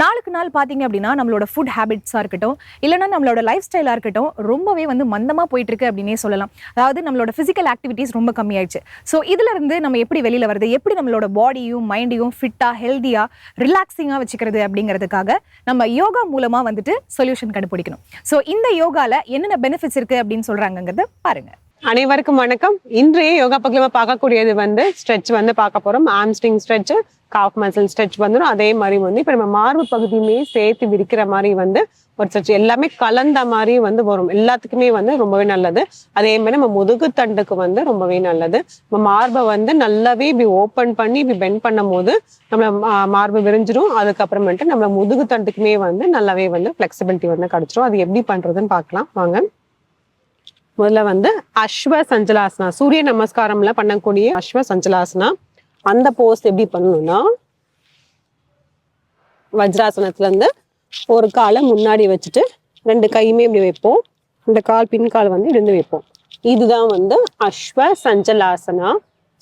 நாளுக்கு நாள் பார்த்தீங்க அப்படின்னா நம்மளோட ஃபுட் ஹேபிட்ஸாக இருக்கட்டும் இல்லைன்னா நம்மளோட லைஃப் ஸ்டைலாக இருக்கட்டும் ரொம்பவே வந்து மந்தமாக போயிட்டுருக்கு அப்படின்னே சொல்லலாம். அதாவது நம்மளோட ஃபிசிக்கல் ஆக்டிவிட்டீஸ் ரொம்ப கம்மியாயிடுச்சு. ஸோ இதிலிருந்து நம்ம எப்படி வெளியில் வருது எப்படி நம்மளோட பாடியும் மைண்டையும் ஃபிட்டாக ஹெல்த்தியாக ரிலாக்ஸிங்காக வச்சுக்கிறது அப்படிங்கிறதுக்காக நம்ம யோகா மூலமாக வந்துட்டு சொல்யூஷன் கண்டுபிடிக்கணும். ஸோ இந்த யோகாவில் என்னென்ன பெனிஃபிட்ஸ் இருக்குது அப்படின்னு சொல்கிறாங்கங்கிறது பாருங்கள் அனைவருக்கும் வணக்கம். இன்றைய யோகா பக்கத்துல பார்க்கக்கூடியது வந்து ஸ்ட்ரெச் வந்து பார்க்க போறோம். Hamstring stretch calf muscle stretch வந்துடும் அதே மாதிரி வந்து இப்போ நம்ம மார்பு பகுதியுமே சேர்த்து விரிக்கிற மாதிரி வந்து ஒரு ஸ்ட்ரெச் எல்லாமே கலந்த மாதிரி வந்து வரும். எல்லாத்துக்குமே வந்து ரொம்பவே நல்லது. அதே மாதிரி நம்ம முதுகு தண்டுக்கு வந்து ரொம்பவே நல்லது. நம்ம மார்பை வந்து நல்லாவே இப்படி ஓப்பன் பண்ணி இப்படி பெண்ட் பண்ணும் போது நம்ம மா- மார்பு விரிஞ்சிடும் அதுக்கப்புறமேட்டு நம்ம முதுகு தண்டுக்குமே வந்து நல்லாவே வந்து ஃபிளெக்சிபிலிட்டி வந்து கிடைச்சிரும். அது எப்படி பண்றதுன்னு பார்க்கலாம். வாங்க. முதல்ல வந்து அஸ்வ சஞ்சலாசனா சூரிய நமஸ்காரம்ல பண்ணக்கூடிய அஸ்வ சஞ்சலாசனா அந்த போஸ் எப்படி பண்ணணும்னா வஜ்ராசனத்துல இருந்து ஒரு காலை முன்னாடி வச்சுட்டு ரெண்டு கையுமே இப்படி வைப்போம். இந்த கால் பின்கால் வந்து இருந்து வைப்போம். இதுதான் வந்து அஸ்வ சஞ்சலாசனா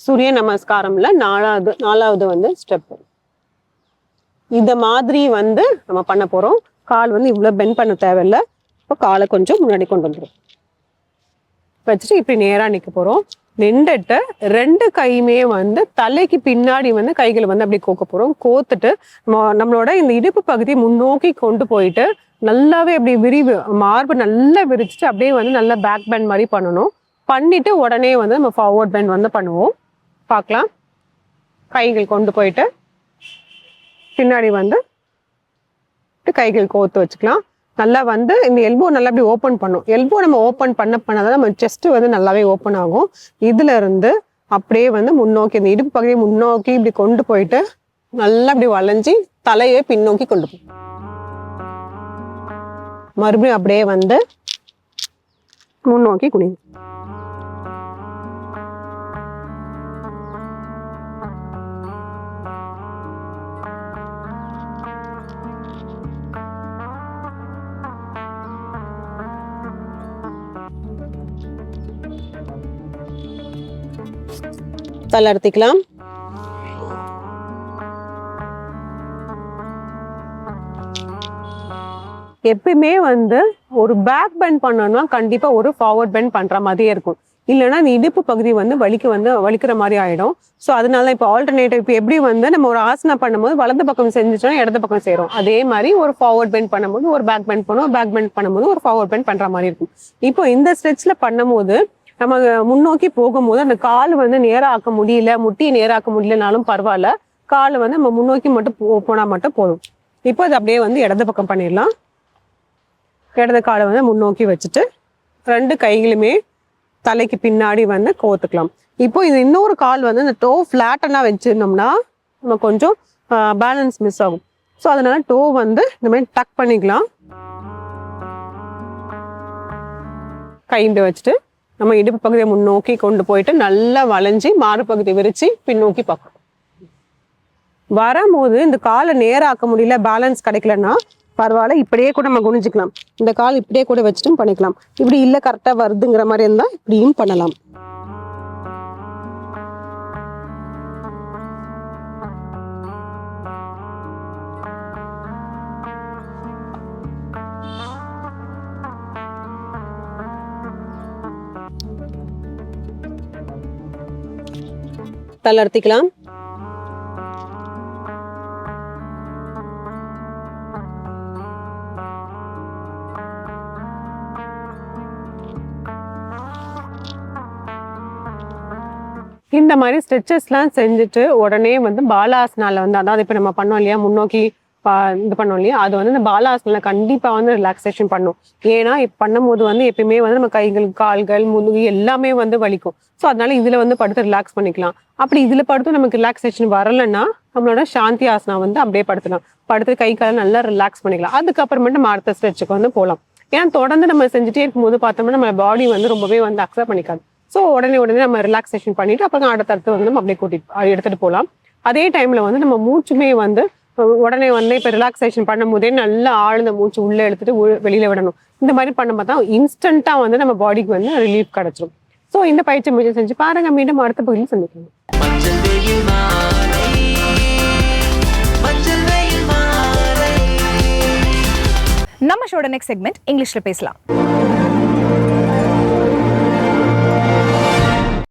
சூரிய நமஸ்காரம்ல நாலாவது நாலாவது வந்து ஸ்டெப் இந்த மாதிரி வந்து நம்ம பண்ண போறோம். கால் வந்து இவ்வளவு பெண்ட் பண்ண தேவையில்லை. இப்போ காலை கொஞ்சம் முன்னாடி கொண்டு வந்துடும் வச்சுட்டு இப்படி நேரா நிக்க போறோம். நின்றுட்டு ரெண்டு கையுமே வந்து தலைக்கு பின்னாடி வந்து கைகளை வந்து அப்படியே கோக்க போறோம். கோத்துட்டு நம்மளோட இந்த இடுப்பு பகுதியை முன்னோக்கி கொண்டு போயிட்டு நல்லாவே அப்படி விரிவு மார்பு நல்லா விரிச்சிட்டு அப்படியே வந்து நல்லா பேக் பேண்ட் மாதிரி பண்ணணும். பண்ணிட்டு உடனே வந்து நம்ம ஃபார்வர்ட் பேண்ட் வந்து பண்ணுவோம். பார்க்கலாம். கைகள் கொண்டு போயிட்டு பின்னாடி வந்து கைகள் கோத்து வச்சுக்கலாம். நல்லா வந்து இந்த எல்போ நல்லா அப்படி ஓப்பன் பண்ணும். எல்போ நம்ம ஓப்பன் பண்ண பண்ணாதான் நம்ம செஸ்ட் வந்து நல்லாவே ஓப்பன் ஆகும். இதுல இருந்து அப்படியே வந்து முன்னோக்கி இந்த இடுப்பு பகுதியை முன்னோக்கி இப்படி கொண்டு போயிட்டு நல்லா அப்படி வளைஞ்சி தலையை பின்னோக்கி கொண்டு போகும் மறுபடியும் அப்படியே வந்து முன்னோக்கி குனியும். தளர்த்திக்கலாம் எப்பயுமே வந்து ஒரு பேக் பெண்ட் பண்ணோம்னா கண்டிப்பாக ஒரு ஃபார்வர்ட் பெண்ட் பண்ணுற மாதிரியே இருக்கும். இல்லைன்னா அந்த இடுப்பு பகுதி வந்து வலிக்கு வந்து வலிக்கிற மாதிரி ஆகிடும் ஸோ அதனால இப்போ ஆல்டர்னேட்டிவ் இப்போ எப்படி வந்து நம்ம ஒரு ஆசனா பண்ணும்போது வலது பக்கம் செஞ்சுட்டோம் இடது பக்கம் செய்கிறோம் அதே மாதிரி ஒரு ஃபார்வர்ட் பெண்ட் பண்ணும்போது ஒரு பேக் பெண்ட் பண்ணுவோம் பேக் பெண்ட் பண்ணும்போது ஒரு ஃபார்வர்ட் பெண்ட் பண்ணுற மாதிரி இருக்கும். இப்போ இந்த ஸ்ட்ரெச்சில் பண்ணும்போது நம்ம முன்னோக்கி போகும்போது அந்த கால் வந்து நேராக்க முடியல முட்டியை நேராக்க முடியலனாலும் பரவாயில்ல. கால் வந்து நம்ம முன்னோக்கி மட்டும் போ- போனால் மட்டும் போதும். இப்போ அது அப்படியே வந்து இடது பக்கம் பண்ணிடலாம். இடது காலை வந்து முன்னோக்கி வச்சுட்டு ரெண்டு கைகளுமே தலைக்கு பின்னாடி வந்து கோத்துக்கலாம். இப்போ இது இன்னொரு கால் வந்து இந்த டோ ஃப்ளாட்டனாக வச்சிருந்தோம்னா நம்ம கொஞ்சம் பேலன்ஸ் மிஸ் ஆகும். ஸோ அதனால டோ வந்து இந்த மாதிரி டக் பண்ணிக்கலாம். கைண்டு வச்சுட்டு நம்ம இடுப்பு பகுதியை முன்னோக்கி கொண்டு போயிட்டு நல்லா வளைஞ்சி மாறு பகுதி விரிச்சு பின்னோக்கி பார்க்கணும். வரும்போது இந்த காலை நேராக்க முடியல பேலன்ஸ் கிடைக்கலன்னா பரவாயில்ல இப்படியே கூட நம்ம குனிஞ்சுக்கலாம். இந்த கால் இப்படியே கூட வச்சுட்டும் பண்ணிக்கலாம். இப்படி இல்லை கரெக்டாக வருதுங்கிற மாதிரி இருந்தால் இப்படியும் பண்ணலாம். தளர்த்திக்கலாம். இந்த மாதிரி ஸ்ட்ரெச்சஸ்லாம் செஞ்சுட்டு உடனே வந்து பாலாசனால வந்து அதாவது இப்போ நம்ம பண்ணோம் இல்லையா முன்னோக்கி இது பண்ணோம் இல்லையா? அது வந்து இந்த பாலாசனில் கண்டிப்பாக வந்து ரிலாக்ஸேஷன் பண்ணும். ஏன்னா இப்போ பண்ணும்போது வந்து எப்பயுமே வந்து நம்ம கைகள் கால்கள் முதுகு எல்லாமே வந்து வலிக்கும். ஸோ அதனால இதில் வந்து படுத்து ரிலாக்ஸ் பண்ணிக்கலாம். அப்படி இதில் படுத்து நமக்கு ரிலாக்ஸேஷன் வரலைன்னா நம்மளோட சாந்தி ஆசனா வந்து அப்படியே படுத்தலாம் படுத்து கை காலை நல்லா ரிலாக்ஸ் பண்ணிக்கலாம். அதுக்கப்புறமேட்டு நம்ம அடுத்த ஸ்ட்ரெச்சுக்கு வந்து போகலாம் ஏன்னா தொடர்ந்து நம்ம செஞ்சுட்டே இருக்கும்போது பார்த்தோம்னா நம்ம பாடி வந்து ரொம்பவே வந்து அக்செப்ட் பண்ணிக்காது. ஸோ உடனே உடனே நம்ம ரிலாக்ஸேஷன் பண்ணிட்டு அப்புறம் அடுத்தடுத்து வந்து நம்ம அப்படியே கூட்டிட்டு எடுத்துகிட்டு போகலாம் அதே டைமில் வந்து நம்ம மூச்சுமே வந்து உடனே வந்து இப்போ ரிலாக்ஸேஷன் பண்ணும்போதே நல்லா ஆழ்ந்த மூச்சு உள்ளே எடுத்துட்டு வெளியில் விடணும். இந்த மாதிரி பண்ணும்போது தான் இன்ஸ்டண்ட்டாக வந்து நம்ம பாடிக்கு வந்து ரிலீஃப் கிடச்சிரும். ஸோ இந்த பயிற்சி முயற்சி செஞ்சு பாருங்க. மீண்டும் அடுத்த பகுதியில் சந்திக்கணும் நம்ம ஷோட நெக்ஸ்ட் செக்மெண்ட் இங்கிலீஷில் பேசலாம்.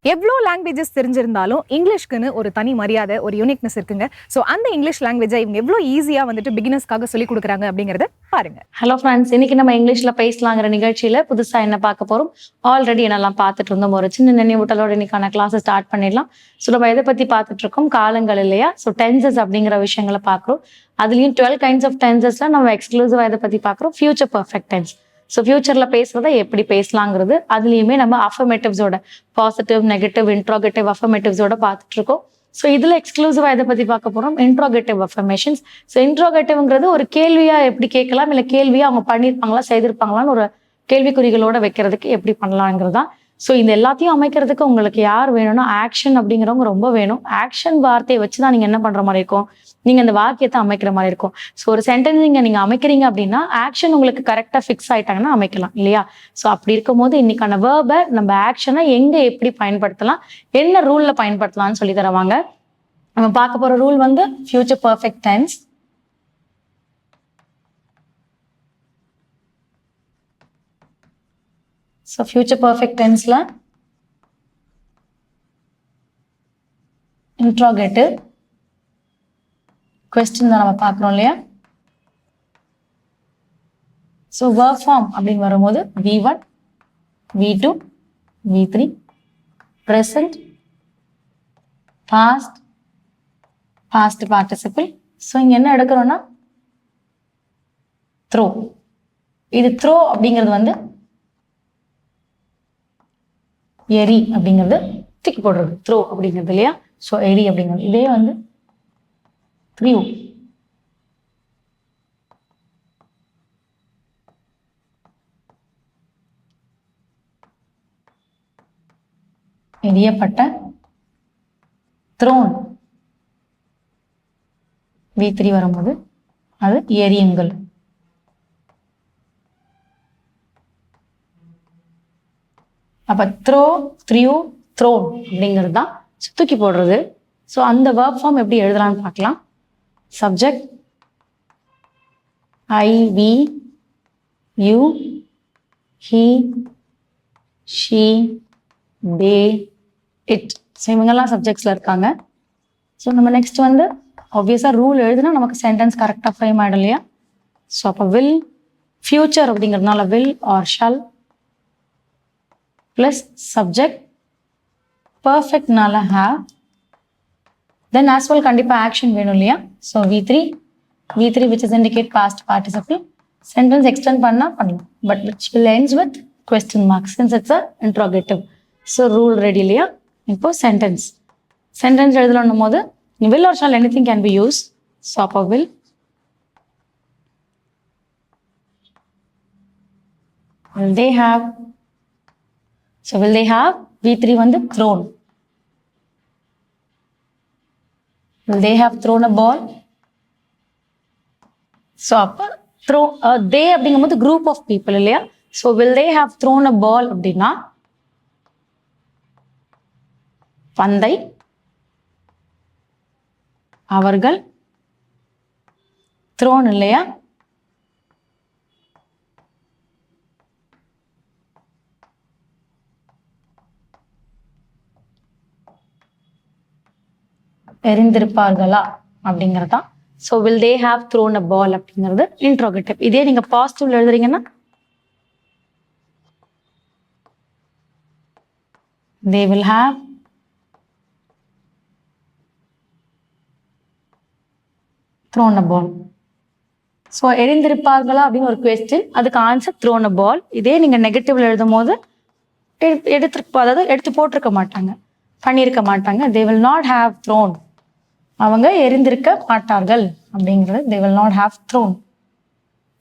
எவ்வளோ லாங்குவேஜஸ் தெரிஞ்சிருந்தாலும் இங்கிலீஷ்க்குன்னு ஒரு தனி மரியாதை ஒரு யூனிக்னஸ் இருக்குங்க. ஸோ அந்த இங்கிலீஷ் லாங்குவேஜை இவங்க எவ்வளோ ஈஸியாக வந்துட்டு பிகினர்ஸ்க்காக சொல்லிக் கொடுக்குறாங்க அப்படிங்கிறத பாருங்க. ஹலோ ஃப்ரெண்ட்ஸ் இன்னைக்கு நம்ம இங்கிலீஷ்ல பேசலாங்கிற நிகழ்ச்சியில புதுசா என்ன பார்க்க போறோம்? ஆல்ரெடி என்னெல்லாம் பார்த்துட்டு இருந்தோம். ஒரு சின்ன நினைவூட்டலோட இன்னைக்கான கிளாஸ் ஸ்டார்ட் பண்ணிடலாம். ஸோ நம்ம எதை பத்தி பார்த்துட்டு இருக்கோம்? காலங்கள் இல்லையா? ஸோ டென்சஸ் அப்படிங்கிற விஷயங்களை பார்க்குறோம். அதுலேயும் டுவெல் கைண்ட்ஸ் ஆஃப் டென்சஸ்லாம் நம்ம எக்ஸ்க்ளூசிவாக எதை பத்தி பார்க்குறோம்? ஃபியூச்சர் பர்ஃபெக்ட் டென்ஸ் ஸோ ஃபியூச்சரில் பேசுகிறத எப்படி பேசலாங்கிறது அதுலேயுமே நம்ம அஃபர்மேட்டிவ்ஸோட பாசிட்டிவ் நெகட்டிவ் இன்ட்ராகேட்டிவ் அஃபர்மேட்டிவ்ஸோட பார்த்துட்டு இருக்கோம் ஸோ இதில் எக்ஸ்க்ளூசிவாக இதை பற்றி பார்க்க போகிறோம் இன்ட்ராகேட்டிவ் அஃபர்மேஷன்ஸ் ஸோ இன்ட்ரோகேட்டிவ்ங்கிறது ஒரு கேள்வியாக எப்படி கேட்கலாம்? இல்லை கேள்வியாக அவங்க பண்ணியிருப்பாங்களா செய்திருப்பாங்களான்னு ஒரு கேள்விக்குறிகளோட வைக்கிறதுக்கு எப்படி பண்ணலாங்கிறது தான் ஸோ இந்த எல்லாத்தையும் அமைக்கிறதுக்கு உங்களுக்கு யார் வேணும்னா ஆக்ஷன் அப்படிங்கிறவங்க ரொம்ப வேணும். ஆக்ஷன் வார்த்தையை வச்சு தான் நீங்கள் என்ன பண்ணுற மாதிரி இருக்கும்? நீங்கள் அந்த வாக்கியத்தை அமைக்கிற மாதிரி இருக்கும். ஸோ ஒரு சென்டென்ஸ் நீங்கள் நீங்கள் அமைக்கிறீங்க அப்படின்னா ஆக்ஷன் உங்களுக்கு கரெக்டாக ஃபிக்ஸ் ஆயிட்டாங்கன்னா அமைக்கலாம் இல்லையா? ஸோ அப்படி இருக்கும்போது இன்னைக்கான வேர்பை நம்ம ஆக்ஷனை எங்கே எப்படி பயன்படுத்தலாம்? என்ன ரூலில் பயன்படுத்தலாம்னு சொல்லி தருவாங்க? நம்ம பார்க்க போகிற ரூல் வந்து future perfect tense so future perfect டென்ஸில் interrogative question தான் நம்ம பார்க்குறோம் இல்லையா? ஸோ ஒர்க் ஃபார்ம் அப்படின்னு வரும்போது V one V two V three present past past participle so இங்கே என்ன எடுக்கிறோன்னா த்ரோ இது த்ரோ அப்படிங்கிறது வந்து எரி அப்படிங்கிறது தூக்கி போடுறது. த்ரோ அப்படிங்கிறது இல்லையா? ஸோ எரி அப்படிங்கிறது. இதே வந்து த்ரீ எரியப்பட்ட த்ரோன் வி த்ரீ வரும்போது அது எரியுங்கள். அப்ப த்ரோ த்ரியூ த்ரோன் அப்படிங்கிறது தான் தூக்கி போடுறது. ஸோ அந்த வேர்ப் ஃபார்ம் எப்படி எழுதலாம்னு பார்க்கலாம். Subject I we you he she they it so இவங்கெல்லாம் சப்ஜெக்ட்ஸில் இருக்காங்க. ஸோ நம்ம நெக்ஸ்ட் வந்து ஆப்வியஸாக ரூல் எழுதுனா நமக்கு சென்டென்ஸ் கரெக்டாக ஃப்ரேம் ஆகிடும் இல்லையா? ஸோ அப்போ வில் ஃபியூச்சர் அப்படிங்கிறதுனால will or shall plus subject பர்ஃபெக்ட்னால have then as well கண்டிப்பாக ஆக்ஷன் வேணும் இல்லையா? So V three V three which is indicate past participle sentence extend பண்ணால் பண்ணலாம் but which will ends with question marks since it's a interrogative so rule ready இல்லையா? இப்போது sentence sentence எழுதணும் போது will or shall anything can be use so அப்போ will will they have so will they have v3 வந்து thrown will they have thrown a ball so அப்ப throw uh, they அப்படிங்கும்போது group of people இல்லையா so will they have thrown a ball அப்படின்னா பந்தை அவர்கள் thrown இல்லையா எறிந்திருப்பார்களா அப்படிங்கிறது? தான் so will they have thrown a ball அப்படிங்கிறது இன்ட்ரோகேட்டிவ் இதே நீங்க பாசிட்டிவ்ல எழுதுறீங்கன்னா they will have thrown a ball so எரிந்திருப்பார்களா அப்படின்னு ஒரு கொஸ்டின் அதுக்கு ஆன்சர் த்ரோன் அ பால் இதே நீங்கள் நெகட்டிவ்ல எழுதும் போது எடுத்து எடுத்து அதாவது எடுத்து போட்டிருக்க மாட்டாங்க. பண்ணியிருக்க மாட்டாங்க. They will not have thrown அவங்க எரிந்திருக்க மாட்டார்கள் அப்படிங்கிறது they will not have thrown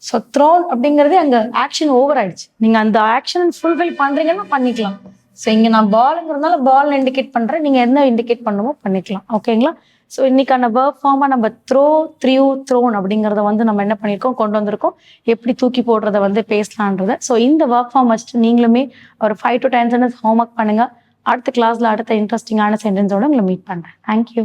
so thrown அப்படிங்கிறதே அங்கே ஆக்ஷன் ஓவர் ஆயிடுச்சு. நீங்கள் அந்த ஆக்ஷன் ஃபுல்ஃபில் பண்ணுறீங்கன்னா பண்ணிக்கலாம். ஸோ இங்கே நான் பாலுங்கிறதுனால பால் இண்டிகேட் பண்ணுறேன் நீங்கள் என்ன இண்டிகேட் பண்ணுமோ பண்ணிக்கலாம். ஓகேங்களா ஸோ இன்னைக்கான வேர்க் ஃபார்மாக நம்ம த்ரோ த்ரியூ த்ரோன் அப்படிங்கிறத வந்து நம்ம என்ன பண்ணியிருக்கோம்? கொண்டு வந்திருக்கோம். எப்படி தூக்கி போடுறத வந்து பேசலான்றத. ஸோ இந்த ஒர்க் ஃபார்ம் வச்சுட்டு நீங்களுமே ஒரு five to ten sentence homework பண்ணுங்கள் அடுத்த கிளாஸில் அடுத்த இன்ட்ரெஸ்டிங்கான சென்டென்ஸோடு உங்களை மீட் பண்ணுறேன் தேங்க்யூ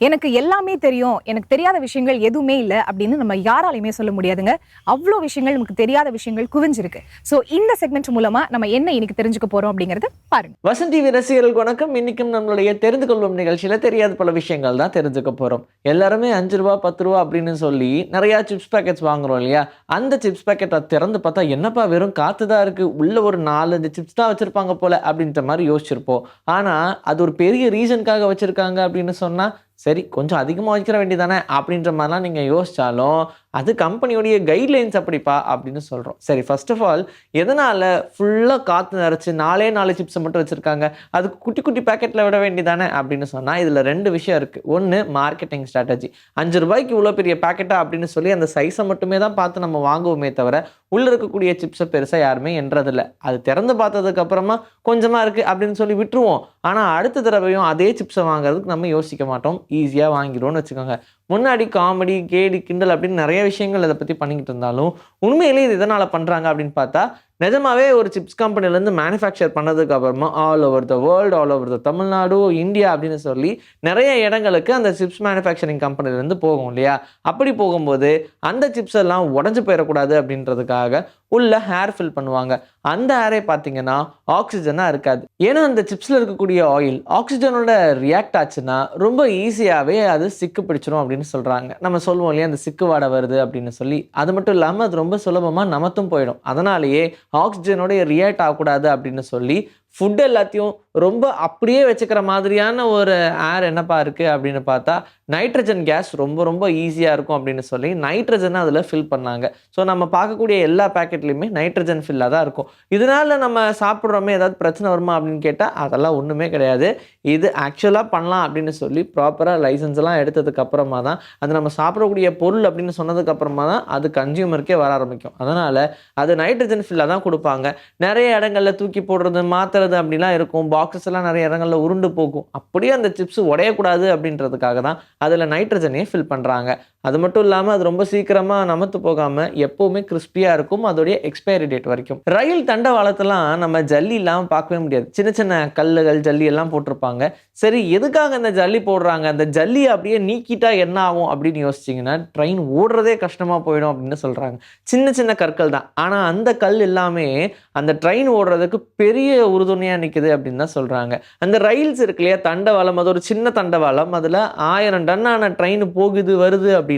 எனக்கு எல்லாமே தெரியும். எனக்கு தெரியாத விஷயங்கள் எதுவுமே இல்லை அப்படின்னு நம்ம யாராலையுமே சொல்ல முடியாதுங்க. அவ்வளோ விஷயங்கள் நமக்கு தெரியாத விஷயங்கள் குவிஞ்சிருக்கு. ஸோ இந்த செக்மெண்ட் மூலமா நம்ம என்ன இன்னைக்கு தெரிஞ்சுக்க போறோம் அப்படிங்கறது பாருங்க. வசந்த் டிவி ரசிகர்களுக்கு வணக்கம். இன்னைக்கும் நம்மளுடைய தெரிந்து கொள்ளும் நிகழ்ச்சியில தெரியாத பல விஷயங்கள் தான் தெரிஞ்சுக்க போறோம். எல்லாருமே அஞ்சு ரூபா பத்து ரூபா அப்படின்னு சொல்லி நிறைய சிப்ஸ் பேக்கெட்ஸ் வாங்குறோம் இல்லையா? அந்த சிப்ஸ் பேக்கெட்டை திறந்து பார்த்தா என்னப்பா வெறும் காத்து தான் இருக்கு. உள்ள ஒரு நாலஞ்சு சிப்ஸ் தான் வச்சிருப்பாங்க போல அப்படின்ற மாதிரி யோசிச்சிருப்போம். ஆனா அது ஒரு பெரிய ரீசனுக்காக வச்சிருக்காங்க அப்படின்னு சொன்னா சரி கொஞ்சம் அதிகமாக வைக்கிற வேண்டியதானே அப்படின்ற மாதிரிலாம் நீங்கள் யோசித்தாலும் அது கம்பெனியோடைய கைட்லைன்ஸ் அப்படிப்பா அப்படின்னு சொல்கிறோம் சரி ஃபர்ஸ்ட் ஆஃப் ஆல் எதனால் ஃபுல்லாக காற்று நிறச்சி நாலே நாலு சிப்ஸை மட்டும் வச்சுருக்காங்க? அது குட்டி குட்டி பேக்கெட்டில் விட வேண்டியதானே அப்படின்னு சொன்னால் இதில் ரெண்டு விஷயம் இருக்குது ஒன்று மார்க்கெட்டிங் ஸ்ட்ராட்டஜி அஞ்சு ரூபாய்க்கு இவ்வளோ பெரிய பேக்கெட்டா அப்படின்னு சொல்லி அந்த சைஸை மட்டுமே தான் பார்த்து நம்ம வாங்குவோமே தவிர உள்ளே இருக்கக்கூடிய சிப்ஸை பெருசாக யாருமே என்றதில்ல. அது திறந்து பார்த்ததுக்கப்புறமா கொஞ்சமாக இருக்குது அப்படின்னு சொல்லி விட்டுருவோம். ஆனால் அடுத்த தடவையும் அதே சிப்ஸை வாங்குறதுக்கு நம்ம யோசிக்க மாட்டோம். ஈஸியாக வாங்கிடுவோம்னு வச்சுக்கோங்க. முன்னாடி காமெடி கேடி கிண்டல் அப்படின்னு நிறைய விஷயங்கள் இதை பற்றி பண்ணிக்கிட்டு இருந்தாலும் உண்மையிலேயே இது எதனால் பண்ணுறாங்க அப்படின்னு பார்த்தா நிஜமாவே ஒரு சிப்ஸ் கம்பெனிலேருந்து மேனுஃபேக்சர் பண்ணதுக்கு அப்புறமா all over the world all over the Tamil Nadu India அப்படின்னு சொல்லி நிறைய இடங்களுக்கு அந்த சிப்ஸ் மேனுஃபேக்சரிங் கம்பெனிலேருந்து போகும் இல்லையா? அப்படி போகும்போது அந்த சிப்ஸ் எல்லாம் உடஞ்சி போயிடக்கூடாது அப்படின்றதுக்காக உள்ள ஹேர் ஃபில் பண்ணுவாங்க. அந்த ஹேரே பார்த்தீங்கன்னா ஆக்சிஜனாக இருக்காது. ஏன்னா அந்த சிப்ஸில் இருக்கக்கூடிய ஆயில் ஆக்சிஜனோட ரியாக்ட் ஆச்சுன்னா ரொம்ப ஈஸியாகவே அது சிக்கு பிடிச்சிரும் அப்படின்னு சொல்கிறாங்க நம்ம சொல்லுவோம் இல்லையா அந்த சிக்கு வாடை வருது அப்படின்னு சொல்லி. அது மட்டும் இல்லாமல் அது ரொம்ப சுலபமாக நமத்தும் போயிடும். அதனாலேயே ஆக்சிஜனோட ரியாக்ட் ஆகக்கூடாது அப்படின்னு சொல்லி ஃபுட் எல்லாத்தையும் ரொம்ப அப்படியே வச்சுக்கிற மாதிரியான ஒரு ஏர் என்னப்பா இருக்குது அப்படின்னு பார்த்தா நைட்ரஜன் கேஸ் ரொம்ப ரொம்ப ஈஸியாக இருக்கும் அப்படின்னு சொல்லி நைட்ரஜனை அதில் ஃபில் பண்ணாங்க. ஸோ நம்ம பார்க்கக்கூடிய எல்லா பேக்கெட்லேயுமே நைட்ரஜன் ஃபில்லாக தான் இருக்கும். இதனால் நம்ம சாப்பிட்றோமே ஏதாவது பிரச்சனை வருமா அப்படின்னு கேட்டால் அதெல்லாம் ஒன்றுமே கிடையாது. இது ஆக்சுவலாக பண்ணலாம் அப்படின்னு சொல்லி ப்ராப்பராக லைசன்ஸ் எல்லாம் தான் அது நம்ம சாப்பிடக்கூடிய பொருள் அப்படின்னு சொன்னதுக்கப்புறமா தான் அது கன்சியூமருக்கே வர ஆரம்பிக்கும். அதனால் அது நைட்ரஜன் ஃபில்லாக தான் கொடுப்பாங்க. நிறைய இடங்களில் தூக்கி போடுறது மாத்திரை மாத்துறது அப்படிலாம் இருக்கும். பாக்ஸஸ் எல்லாம் நிறைய இடங்களில் உருண்டு போகும். அப்படியே அந்த சிப்ஸ் உடையக்கூடாது அப்படின்றதுக்காக தான் அதில் நைட்ரஜனே ஃபில் பண்ணுறாங்க அது மட்டும் இல்லாமல் அது ரொம்ப சீக்கிரமாக நமத்து போகாமல் எப்போவுமே கிறிஸ்பியாக இருக்கும். அதோடைய எக்ஸ்பைரி டேட் வரைக்கும். ரயில் தண்டவாளத்தெல்லாம் நம்ம ஜல்லி இல்லாமல் பார்க்கவே முடியாது. சின்ன சின்ன கல்லுகள் ஜல்லி எல்லாம் போட்டிருப்பாங்க. சரி எதுக்காக அந்த ஜல்லி போடுறாங்க? அந்த ஜல்லி அப்படியே நீக்கிட்டா என்ன ஆகும் அப்படின்னு யோசிச்சிங்கன்னா ட்ரெயின் ஓடுறதே கஷ்டமாக போயிடும் அப்படின்னு சொல்கிறாங்க சின்ன சின்ன கற்கள் தான். ஆனால் அந்த கல் எல்லாமே அந்த ட்ரெயின் ஓடுறதுக்கு பெரிய உறுதுணையாக நிற்குது அப்படின்னு தான் சொல்கிறாங்க அந்த ரயில்ஸ் இருக்கு இல்லையா? தண்டவாளம். அது ஒரு சின்ன தண்டவாளம். அதில் ஆயிரம் டன்னான ட்ரெயின் போகுது வருது அப்படின்னு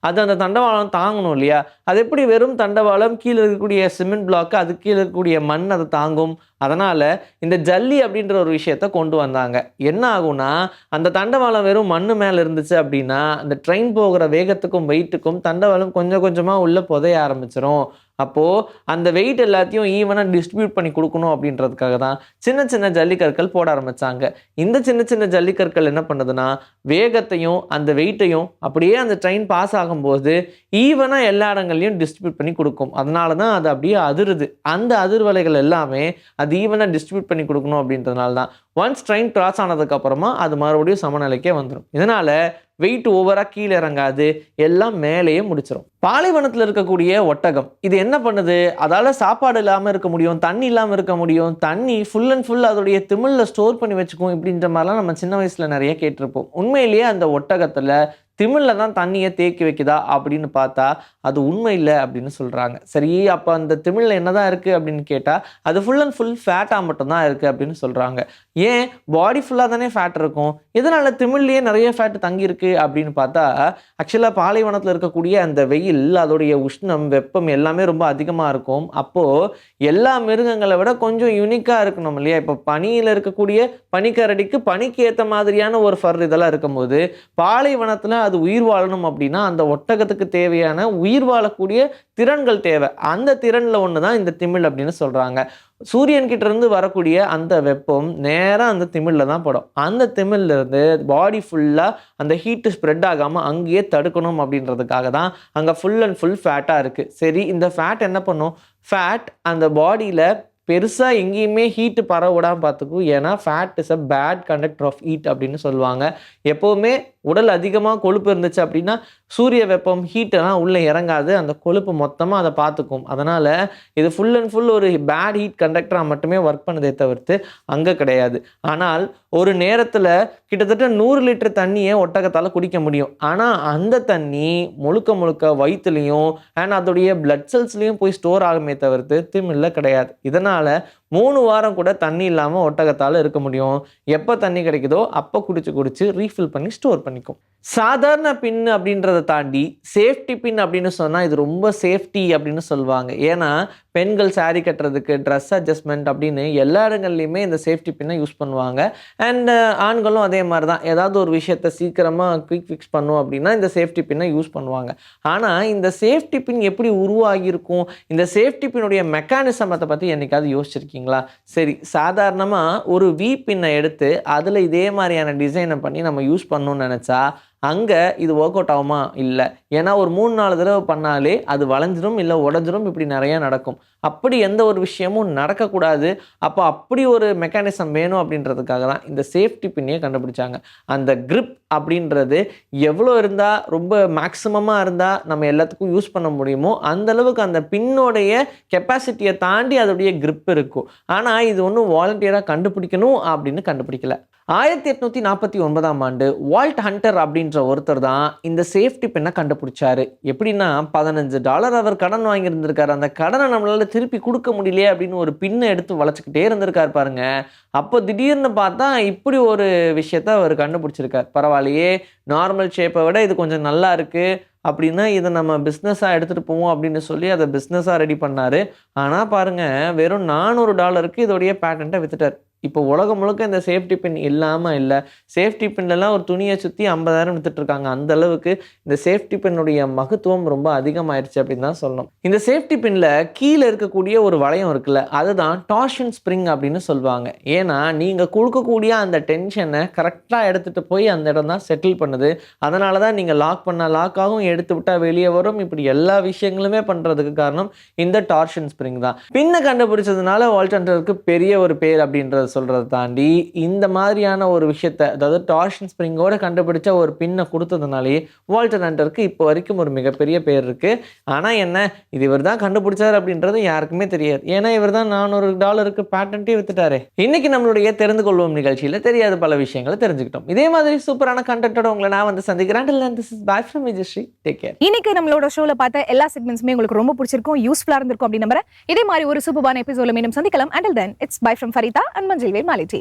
அது அந்த தண்டவாளம் தாங்கணும் இல்லையா? அது எப்படி வெறும் தண்டவாளம் கீழே இருக்கக்கூடிய சிமெண்ட் பிளாக்கு அது கீழே இருக்கக்கூடிய மண் அதை தாங்கும்? அதனால் இந்த ஜல்லி அப்படின்ற ஒரு விஷயத்த கொண்டு வந்தாங்க. என்ன ஆகும்னா அந்த தண்டவாளம் வெறும் மண்ணு மேலே இருந்துச்சு அப்படின்னா அந்த ட்ரெயின் போகிற வேகத்துக்கும் வெயிட்டுக்கும் தண்டவாளம் கொஞ்சம் கொஞ்சமாக உள்ளே புதைய ஆரம்பிச்சிரும். அப்போது அந்த வெயிட் எல்லாத்தையும் ஈவனாக டிஸ்ட்ரிபியூட் பண்ணி கொடுக்கணும் அப்படின்றதுக்காக தான் சின்ன சின்ன ஜல்லிக்கற்கள் போட ஆரம்பிச்சாங்க. இந்த சின்ன சின்ன ஜல்லிக்கற்கள் என்ன பண்ணுதுன்னா வேகத்தையும் அந்த வெயிட்டையும் அப்படியே அந்த ட்ரெயின் பாஸ் ஆகும்போது ஈவனாக எல்லா இடங்கள்லையும் டிஸ்ட்ரிபியூட் பண்ணி கொடுக்கும். அதனால தான் அது அப்படியே அதிருது. அந்த அதிர்வலைகள் எல்லாமே அது ஈவனாக டிஸ்ட்ரிபியூட் பண்ணி கொடுக்கணும் அப்படின்றதுனால தான். ஒன்ஸ் ட்ரெயின் கிராஸ் ஆனதுக்கப்புறமா அது மறுபடியும் சமநிலைக்கே வந்துடும் இதனால் வெயிட் ஓவராக கீழே இறங்காது எல்லாம் மேலேயே முடிச்சிடும் பாலைவனத்தில் இருக்கக்கூடிய ஒட்டகம் இது என்ன பண்ணுது? அதால் சாப்பாடு இல்லாமல் இருக்க முடியும் தண்ணி இல்லாமல் இருக்க முடியும் தண்ணி ஃபுல் அண்ட் ஃபுல் அதோடைய திமிழில் ஸ்டோர் பண்ணி வச்சுக்கும் இப்படின்ற மாதிரிலாம் நம்ம சின்ன வயசில் நிறைய கேட்டிருப்போம். உண்மையிலேயே அந்த ஒட்டகத்தில் திமிழில் தான் தண்ணியை தேக்கி வைக்குதா அப்படின்னு பார்த்தா அது உண்மை இல்லை அப்படின்னு சொல்கிறாங்க சரி அப்போ அந்த திமிழில் என்னதான் இருக்குது அப்படின்னு கேட்டால் அது ஃபுல் அண்ட் ஃபுல் ஃபேட்டாக மட்டும்தான் இருக்குது அப்படின்னு சொல்கிறாங்க ஏன்? பாடி ஃபுல்லாக தானே ஃபேட் இருக்கும். இதனால் திமிழ்லேயே நிறைய ஃபேட் தங்கியிருக்கு அப்படின்னு பார்த்தா ஆக்சுவலாக பாலைவனத்தில் இருக்கக்கூடிய அந்த வெயில் அதோடைய உஷ்ணம் வெப்பம் எல்லாமே ரொம்ப அதிகமாக இருக்கும். அப்போது எல்லா மிருகங்களை விட கொஞ்சம் யூனிக்காக இருக்கணும் இல்லையா? இப்போ பனியில் இருக்கக்கூடிய பனிக்கரடிக்கு பனிக்கு ஏற்ற மாதிரியான ஒரு ஃபர் இதெல்லாம் இருக்கும்போது பாலைவனத்தில் அது உயிர் வாழணும் அப்படின்னா அந்த ஒட்டகத்துக்கு தேவையான உயிர் வாழக்கூடிய திறன்கள் தேவை. அந்த திறனில் ஒன்று தான் இந்த திமிழ் அப்படின்னு சொல்கிறாங்க சூரியன் கிட்டேருந்து வரக்கூடிய அந்த வெப்பம் நேராக அந்த திமிழில் தான் படும். அந்த திமிழ்லேருந்து பாடி ஃபுல்லாக அந்த ஹீட்டு ஸ்ப்ரெட் ஆகாமல் அங்கேயே தடுக்கணும் அப்படின்றதுக்காக தான் அங்கே ஃபுல் அண்ட் ஃபுல் ஃபேட்டாக இருக்குது சரி இந்த ஃபேட் என்ன பண்ணும்? ஃபேட் அந்த பாடியில் பெருசாக எங்கேயுமே ஹீட்டு பரவ விடாமல் பார்த்துக்கும். ஏன்னா fat is a bad conductor of heat அப்படின்னு சொல்லுவாங்க. எப்போவுமே உடல் அதிகமாக கொழுப்பு இருந்துச்சு அப்படின்னா சூரிய வெப்பம் ஹீட்டெல்லாம் உள்ளே இறங்காது. அந்த கொழுப்பு மொத்தமாக அதை பார்த்துக்கும். அதனால் இது ஃபுல் அண்ட் ஃபுல் ஒரு பேட் ஹீட் கண்டக்டராக மட்டுமே ஒர்க் பண்ணதே தவிர்த்து அங்கே கிடையாது. ஆனால் ஒரு நேரத்தில் கிட்டத்தட்ட நூறு லிட்டர் தண்ணியை ஒட்டகத்தால் குடிக்க முடியும். ஆனால் அந்த தண்ணி முழுக்க முழுக்க வயிற்றுலையும் அண்ட் அதோடைய பிளட் செல்ஸ்லேயும் போய் ஸ்டோர் ஆகுமே தவிர்த்து திமில்ல கிடையாது. இதனால் மூணு வாரம் கூட தண்ணி இல்லாமல் ஒட்டகத்தால் இருக்க முடியும். எப்போ தண்ணி கிடைக்குதோ அப்போ குடிச்சு குடிச்சு ரீஃபில் பண்ணி ஸ்டோர் பண்ணிக்கும். சாதாரண பின் அப்படின்றத தாண்டி சேஃப்டி பின் அப்படின்னு சொன்னால் இது ரொம்ப சேஃப்டி அப்படின்னு சொல்லுவாங்க. ஏன்னா பெண்கள் saree கட்டுறதுக்கு ட்ரெஸ் அட்ஜஸ்ட்மெண்ட் அப்படின்னு எல்லா இடங்கள்லையுமே இந்த சேஃப்டி பின்னை யூஸ் பண்ணுவாங்க. அண்ட் ஆண்களும் அதே மாதிரி தான் ஏதாவது ஒரு விஷயத்த சீக்கிரமாக குயிக் ஃபிக்ஸ் பண்ணும் அப்படின்னா இந்த சேஃப்டி பின்னை யூஸ் பண்ணுவாங்க. ஆனால் இந்த சேஃப்டி பின் எப்படி உருவாகியிருக்கும்? இந்த சேஃப்டி பின்னுடைய மெக்கானிசமத்தை பற்றி என்னைக்காவது யோசிச்சிருக்கீங்களா? சரி சாதாரணமாக ஒரு வி பின்னை எடுத்து அதில் இதே மாதிரியான டிசைனை பண்ணி நம்ம யூஸ் பண்ணணும்னு நினச்சா அங்கே இது ஒர்க் அவுட் ஆகுமா? இல்லை. ஏன்னா ஒரு மூணு நாலு தடவை பண்ணாலே அது வளைஞ்சிரும் இல்லை உடஞ்சிரும் இப்படி நிறையா நடக்கும். அப்படி எந்த ஒரு விஷயமும் நடக்கக்கூடாது. அப்போ அப்படி ஒரு மெக்கானிசம் வேணும் அப்படின்றதுக்காக தான் இந்த சேஃப்டி பின்னையே கண்டுபிடிச்சாங்க. அந்த கிரிப் அப்படின்றது எவ்வளோ இருந்தால் ரொம்ப மேக்ஸிமமாக இருந்தால் நம்ம எல்லாத்துக்கும் யூஸ் பண்ண முடியுமோ அந்த அளவுக்கு அந்த பின்னோடைய கெப்பாசிட்டியை தாண்டி அதோடைய கிரிப் இருக்கும். ஆனால் இது ஒன்றும் வாலண்டியராக கண்டுபிடிக்கணும் அப்படின்னு கண்டுபிடிக்கல. ஆயிரத்தி எட்நூத்தி நாற்பத்தி ஒன்பதாம் ஆண்டு வால்ட் ஹண்டர் அப்படின்ற ஒருத்தர் தான் இந்த சேஃப்டி பின்னை கண்டுபிடிச்சாரு. எப்படின்னா பதினஞ்சு டாலர் அவர் கடன் வாங்கியிருந்திருக்காரு. அந்த கடனை நம்மளால திருப்பி கொடுக்க முடியலையே அப்படின்னு ஒரு பின்னை எடுத்து வளைச்சிக்கிட்டே இருந்திருக்கார் பாருங்க. அப்போ திடீர்னு பார்த்தா இப்படி ஒரு விஷயத்த அவர் கண்டுபிடிச்சிருக்கார். பரவாயில்லையே நார்மல் ஷேப்பை விட இது கொஞ்சம் நல்லா இருக்கு. அப்படின்னா இதை நம்ம பிஸ்னஸாக எடுத்துகிட்டு போவோம் அப்படின்னு சொல்லி அதை பிஸ்னஸாக ரெடி பண்ணார். ஆனால் பாருங்கள் வெறும் நானூறு டாலருக்கு இதோடைய பேட்டண்ட்டை வித்துட்டார். இப்போ உலகம் முழுக்க இந்த சேஃப்டி பின் இல்லாமல் இல்லை. சேஃப்டி பின்லலாம் ஒரு துணியை சுற்றி ஐம்பதாயிரம் நித்துட்டுருக்காங்க அந்த அளவுக்கு இந்த சேஃப்டி பின்னுடைய மகத்துவம் ரொம்ப அதிகமாயிருச்சு அப்படின்னு தான் சொல்லணும். இந்த சேஃப்டி பின்ல கீழே இருக்கக்கூடிய ஒரு வளையம் இருக்குல்ல அதுதான் டார்ஷன் ஸ்ப்ரிங் அப்படின்னு சொல்லுவாங்க. ஏன்னா நீங்கள் கொடுக்கக்கூடிய அந்த டென்ஷனை கரெக்டாக எடுத்துகிட்டு போய் அந்த இடம் தான் செட்டில் பண்ணுது. அதனால தான் நீங்கள் லாக் பண்ண லாக் ஆகும் எடுத்து விட்டால் வெளியே வரும். இப்படி எல்லா விஷயங்களுமே பண்ணுறதுக்கு காரணம் இந்த டார்ஷன் ஸ்ப்ரிங் தான். பின்னை கண்டுபிடிச்சதுனால வால்டன்டருக்கு பெரிய ஒரு பேர் அப்படின்றது சொல்கிறத தாண்டி இந்த மாதிரியான ஒரு விஷயத்த அதாவது டார்ஷன் ஸ்ப்ரிங்கோட கண்டுபிடிச்ச ஒரு பின்னை கொடுத்ததுனாலேயே வால்டர் ஹண்டருக்கு இப்போ வரைக்கும் ஒரு மிகப்பெரிய பேர் இருக்குது ஆனால் என்ன இது இவர் தான் கண்டுபிடிச்சார் அப்படின்றது யாருக்குமே தெரியாது. ஏன்னா இவர் தான் நானூறு டாலருக்கு பேட்டன்ட்டே வித்துட்டாரு. இன்னைக்கு நம்மளுடைய தெரிந்து கொள்வோம் நிகழ்ச்சியில் தெரியாத பல விஷயங்களை தெரிஞ்சுக்கிட்டோம். இதே மாதிரி சூப்பரான கண்டென்ட்டோட உங்களை நான் வந்து சந்திக்கிறேன். This is bye from Vijayasri take care இன்னைக்கு நம்மளோட ஷோவில் பார்த்த எல்லா செக்மெண்ட்ஸுமே உங்களுக்கு ரொம்ப பிடிச்சிருக்கும் யூஸ்ஃபுல்லா இருந்திருக்கும் அப்படின்னு நம்புறேன். இதே மாதிரி ஒரு சூப்பரான எபிசோட மீண்டும் சந்திக்கலாம். Until then it's bye from Faridha and Manjal Vel Maliti